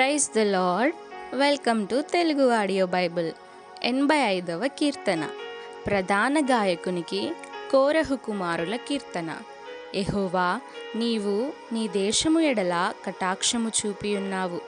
Praise the Lord. Welcome to Telugu audio Bible. ఎనభై ఐదవ కీర్తన. ప్రధాన గాయకునికి కోరహు కుమారుల కీర్తన. ఎహోవా నీవు నీ దేశము ఎడల కటాక్షము చూపి ఉన్నావు.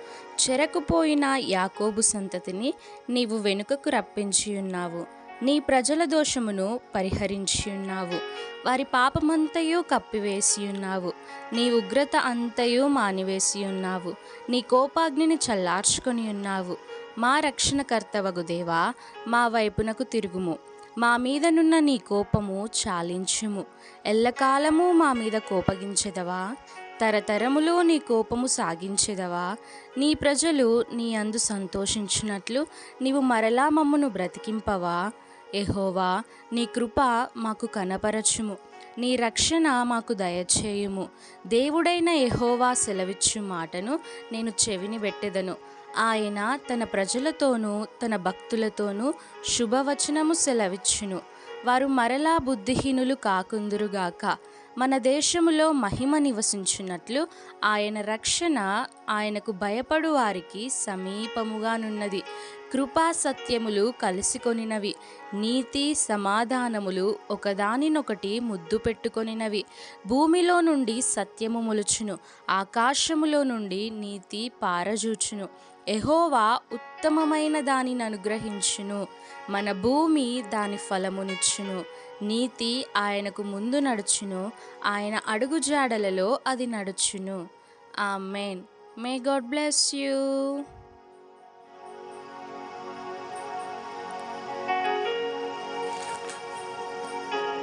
చెరకుపోయిన యాకోబు సంతతిని నీవు వెనుకకు రప్పించి ఉన్నావు. నీ ప్రజల దోషమును పరిహరించి ఉన్నావు వారి పాపమంతయు కప్పివేసి ఉన్నావు నీ ఉగ్రత అంతయు మానివేసి ఉన్నావు నీ కోపాగ్నిని చల్లార్చుకొని ఉన్నావు మా రక్షణకర్తవగు దేవా మా వైపునకు తిరుగుము. మా మీదనున్న నీ కోపము చాలించుము. ఎల్లకాలము మా మీద కోపగించెదవా? తరతరములో నీ కోపము సాగించెదవా? నీ ప్రజలు నీ అందు సంతోషించినట్లు నీవు మరలా మమ్మను బ్రతికింపవా? ఎహోవా నీ కృప మాకు కనపరచుము నీ రక్షణ మాకు దయచేయుము. దేవుడైన ఎహోవా సెలవిచ్చు మాటను నేను చెవిని పెట్టెదను. ఆయన తన ప్రజలతోనూ తన భక్తులతోనూ శుభవచనము సెలవిచ్చును. వారు మరలా బుద్ధిహీనులు కాకుందురుగాక. మన దేశములో మహిమ నివసించున్నట్లు ఆయన రక్షణ ఆయనకు భయపడు వారికి సమీపముగానున్నది. కృపా సత్యములు కలిసికొనినవి. నీతి సమాధానములు ఒకదానినొకటి ముద్దు పెట్టుకొనినవి. భూమిలో నుండి సత్యము మొలుచును. ఆకాశములో నుండి నీతి పారజూచును. ఎహోవా ఉత్తమమైన దానిని అనుగ్రహించును. మన భూమి దాని ఫలమునిచ్చును. నీతి ఆయనకు ముందు నడుచును. ఆయన అడుగుజాడలలో అది నడుచును. Amen may God bless you